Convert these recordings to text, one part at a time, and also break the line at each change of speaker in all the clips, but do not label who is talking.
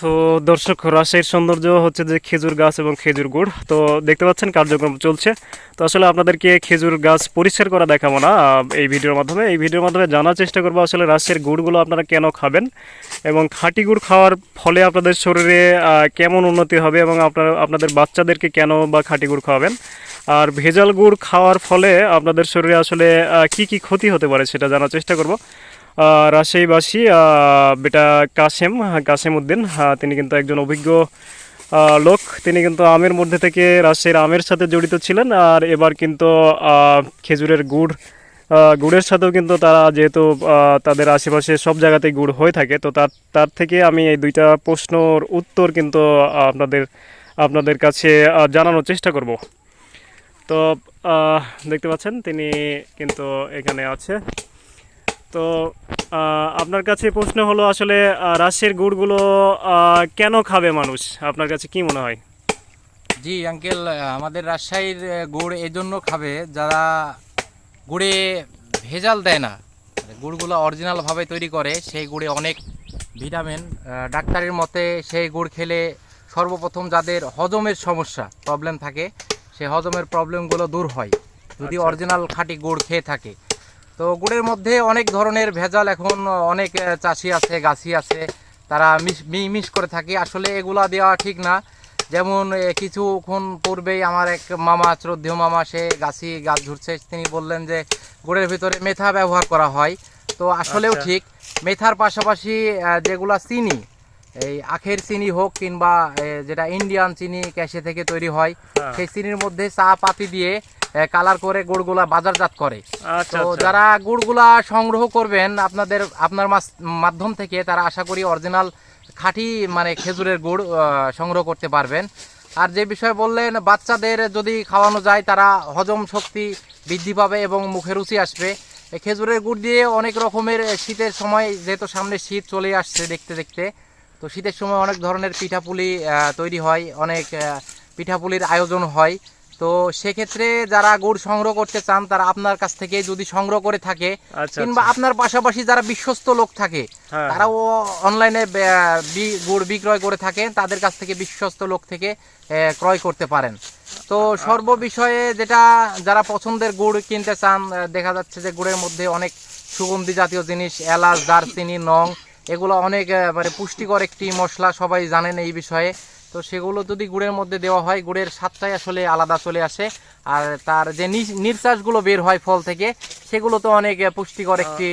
তো দর্শক, রাজশাহীর সৌন্দর্য হচ্ছে যে খেজুর গাছ এবং খেজুর গুড়। তো দেখতে পাচ্ছেন কার্যক্রম চলছে। তো আসলে আপনাদেরকে খেজুর গাছ পরিষ্কার করা দেখাবো না এই ভিডিওর মাধ্যমে। এই ভিডিওর মাধ্যমে জানার চেষ্টা করব আসলে রাজশাহীর গুড়গুলো আপনারা কেন খাবেন এবং খাঁটি গুড় খাওয়ার ফলে আপনাদের শরীরে কেমন উন্নতি হবে এবং আপনার, আপনাদের বাচ্চাদেরকে কেন বা খাঁটি গুড় খাওয়াবেন? আর ভেজাল গুড় খাওয়ার ফলে আপনাদের শরীরে আসলে কি কি ক্ষতি হতে পারে সেটা জানার চেষ্টা করব। রাজশাহীবাসী বেটা কাসেম কাসেম উদ্দিন তিনি কিন্তু একজন অভিজ্ঞ লোক। তিনি কিন্তু আমের মধ্যে থেকে রাজশাহীর আমের সাথে জড়িত ছিলেন আর এবার কিন্তু খেজুরের গুড় গুড়ের সাথেও কিন্তু তারা যেহেতু তাদের আশেপাশে সব জায়গাতেই গুড় হয়ে থাকে, তো তার তার থেকে আমি এই দুইটা প্রশ্নর উত্তর কিন্তু আপনাদের আপনাদের কাছে জানানোর চেষ্টা করব। তো দেখতে পাচ্ছেন, তিনি কিন্তু এখানে আছে। তো আপনার কাছে প্রশ্ন হলো আসলে রাজশাহীর গুড়গুলো কেন খাবে মানুষ? আপনার কাছে কি মনে হয়?
জি আঙ্কেল আমাদের রাজশাহীর গুড় এই জন্য খাবে যারা গুড়ে ভেজাল দেয় না। মানে গুড়গুলো অরিজিনালভাবে তৈরি করে সেই গুড়ে অনেক ভিটামিন ডাক্তারের মতে সেই গুড় খেলে সর্বপ্রথম যাদের হজমের সমস্যা প্রবলেম থাকে সেই হজমের প্রবলেমগুলো দূর হয়। যদি
আচ্ছা।
অরিজিনাল খাঁটি গুড় খেয়ে থাকে তো গুড়ের মধ্যে অনেক ধরনের ভেজাল এখন অনেক চাষি আছে গাছি আছে তারা মিস করে থাকে। আসলে এগুলা দেওয়া ঠিক না। যেমন কিছুক্ষণ পূর্বেই আমার এক মামা শ্রদ্ধেয় মামা সে গাছি গাছ ধরছে। তিনি বললেন যে গুড়ের ভিতরে মেথা ব্যবহার করা হয়। তো আসলেও
আচ্ছা।
ঠিক। মেথার পাশাপাশি যেগুলা চিনি এই আখের চিনি হোক কিংবা যেটা ইন্ডিয়ান চিনি ক্যাশে থেকে তৈরি হয়
হ্যাঁ।
সেই চিনির মধ্যে চা পাতি দিয়ে কালার করে গুড়গুলা বাজারজাত করে।
আচ্ছা
তো
আচ্ছা।
যারা গুড়গুলা সংগ্রহ করবেন আপনাদের আপনার মাধ্যম থেকে তারা আশা করি অরিজিনাল খাঁটি মানে খেজুরের গুড় সংগ্রহ করতে পারবেন। আর যে বিষয় বললেন বাচ্চাদের যদি খাওয়ানো যায় তারা হজম শক্তি বৃদ্ধি পাবে এবং মুখে রুচি আসবে। খেজুরের গুড় দিয়ে অনেক রকমের শীতের সময় যেহেতু সামনে শীত চলে আসছে দেখতে দেখতে তো শীতের সময় অনেক ধরনের পিঠাপুলি তৈরি হয় অনেক পিঠাপুলির আয়োজন হয়। তো সেক্ষেত্রে যারা গুড় সংগ্রহ করতে চান তারা আপনার কাছ থেকে যদি সংগ্রহ করে থাকে
আচ্ছা
কিংবা
আচ্ছা।
আপনার পাশাপাশি যারা বিশ্বস্ত লোক থাকে
হ্যাঁ,
তারাও অনলাইনে গুড় বিক্রয় করে থাকেন তাদের কাছ থেকে বিশ্বস্ত লোক থেকে ক্রয় করতে পারেন। তো সর্ববিষয়ে যেটা যারা পছন্দের গুড় কিনতে চান দেখা যাচ্ছে যে গুড়ের মধ্যে অনেক সুগন্ধি জাতীয় জিনিস এলাচ দারচিনি নং এগুলো অনেক মানে পুষ্টিকর একটি মশলা সবাই জানেন এই বিষয়ে। তো সেগুলো যদি গুড়ের মধ্যে দেওয়া হয় গুড়ের স্বাদটাই আসলে আলাদা চলে আসে। আর তার যে নি- নির্যাসগুলো বের হয় ফল থেকে সেগুলো তো অনেক পুষ্টিকর একটি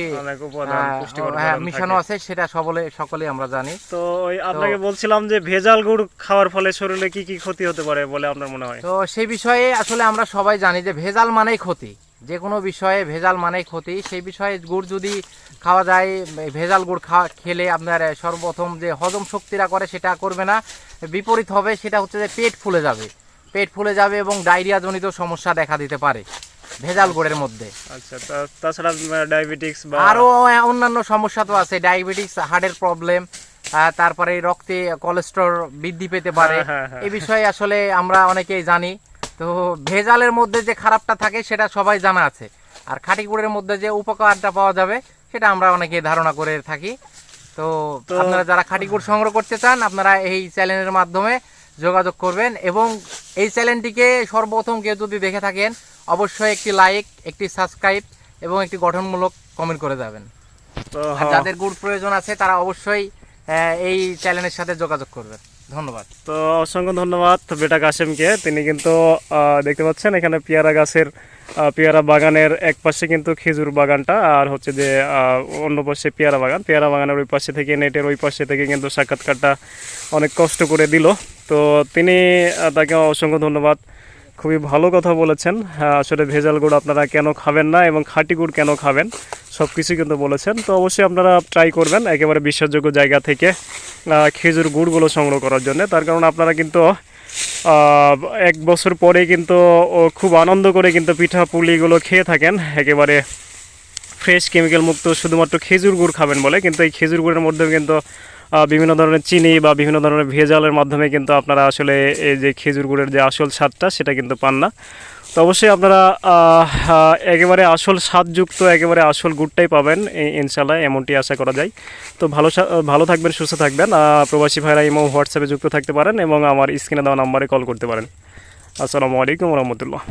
হ্যাঁ মিশানো আছে সেটা সকলে সকলে আমরা জানি।
তো আপনাকে বলছিলাম যে ভেজাল গুড় খাওয়ার ফলে শরীরে কি কি ক্ষতি হতে পারে বলে আপনার মনে হয়?
তো সেই বিষয়ে আসলে আমরা সবাই জানি যে ভেজাল মানেই ক্ষতি। যে কোনো বিষয়ে ভেজাল মানেই ক্ষতি। সেই বিষয়ে গুড় যদি খাওয়া যায় ভেজাল গুড় খাওয়া খেলে আপনার সর্বপ্রথম যে হজম শক্তিরা করে সেটা করবে না। বিপরীত হবে সেটা হচ্ছে যে পেট ফুলে যাবে। পেট ফুলে যাবে এবং ডায়রিয়া জনিত সমস্যা দেখা দিতে পারে ভেজাল গুড়ের মধ্যে।
আচ্ছা তাছাড়া ডায়াবেটিক্স বা
আরও অন্যান্য সমস্যা তো আছে। ডায়াবেটিস হার্টের প্রবলেম তারপরে রক্তে কোলেস্ট্রল বৃদ্ধি পেতে পারে।
হ্যাঁ, হ্যাঁ, হ্যাঁ।
এই বিষয়ে আসলে আমরা অনেকেই জানি। তো ভেজালের মধ্যে যে খারাপটা থাকে সেটা সবাই জানা আছে। আর খাঁটি গুড়ের মধ্যে যে উপকারটা পাওয়া যাবে সেটা আমরা অনেকেই ধারণা করে থাকি। তো আপনারা যারা খাঁটি গুড় সংগ্রহ করতে চান আপনারা এই চ্যানেলের মাধ্যমে যোগাযোগ করবেন এবং এই চ্যানেলটিকে সর্বপ্রথম কেউ যদি দেখে থাকেন অবশ্যই একটি লাইক একটি সাবস্ক্রাইব এবং একটি গঠনমূলক কমেন্ট করে যাবেন। আর যাদের গুড় প্রয়োজন আছে তারা অবশ্যই এই চ্যানেলের সাথে যোগাযোগ করবেন। ধন্যবাদ।
তো অসংখ্য ধন্যবাদ বেটা কাসেমকে। তিনি কিন্তু দেখতে পাচ্ছেন এখানে পেয়ারা গাছের পেয়ারা বাগানের এক পাশে কিন্তু খেজুর বাগানটা, আর হচ্ছে যে অন্য পাশে পেয়ারা বাগান। পেয়ারা বাগানের ওই পাশে থেকে, নেটের ওই পাশে থেকে কিন্তু সাক্ষাৎকারটা অনেক কষ্ট করে দিল। তো তিনি তাকে অসংখ্য ধন্যবাদ। খুবই ভালো কথা বলেছেন। হ্যাঁ, আসলে ভেজাল গুড় আপনারা কেন খাবেন না এবং খাঁটি গুড় কেন খাবেন সব কিছু কিন্তু বলেছেন। তো অবশ্যই আপনারা ট্রাই করবেন একেবারে বিশ্বাসযোগ্য জায়গা থেকে খেজুর গুড়গুলো সংগ্রহ করার জন্য। তার কারণ আপনারা কিন্তু এক বছর পরে কিন্তু খুব আনন্দ করে কিন্তু পিঠা পুলিগুলো খেয়ে থাকেন। একেবারে ফ্রেশ কেমিক্যাল মুক্ত শুধুমাত্র খেজুর গুড় খাবেন বলে কিন্তু এই খেজুর গুড়ের মধ্যেও কিন্তু বিভিন্ন ধরনের চিনি বা বিভিন্ন ধরনের ভেজালের মাধ্যমে কিন্তু আপনারা আসলে এই যে খেজুর গুড়ের যে আসল স্বাদটা, সেটা কিন্তু পান না। তো অবশ্যই আপনারা একেবারে আসল স্বাদযুক্ত, একেবারে আসল গুড়টাই পাবেন ইনশাল্লাহ এমনটি আশা করা যায়। তো ভালো ভালো থাকবেন, সুস্থ থাকবেন। প্রবাসী ভাইরা ইমো, হোয়াটসঅ্যাপে যুক্ত থাকতে পারেন এবং আমার স্ক্রিনে দেওয়া নাম্বারে কল করতে পারেন। আসসালামু আলাইকুম রহমতুল্লাহ।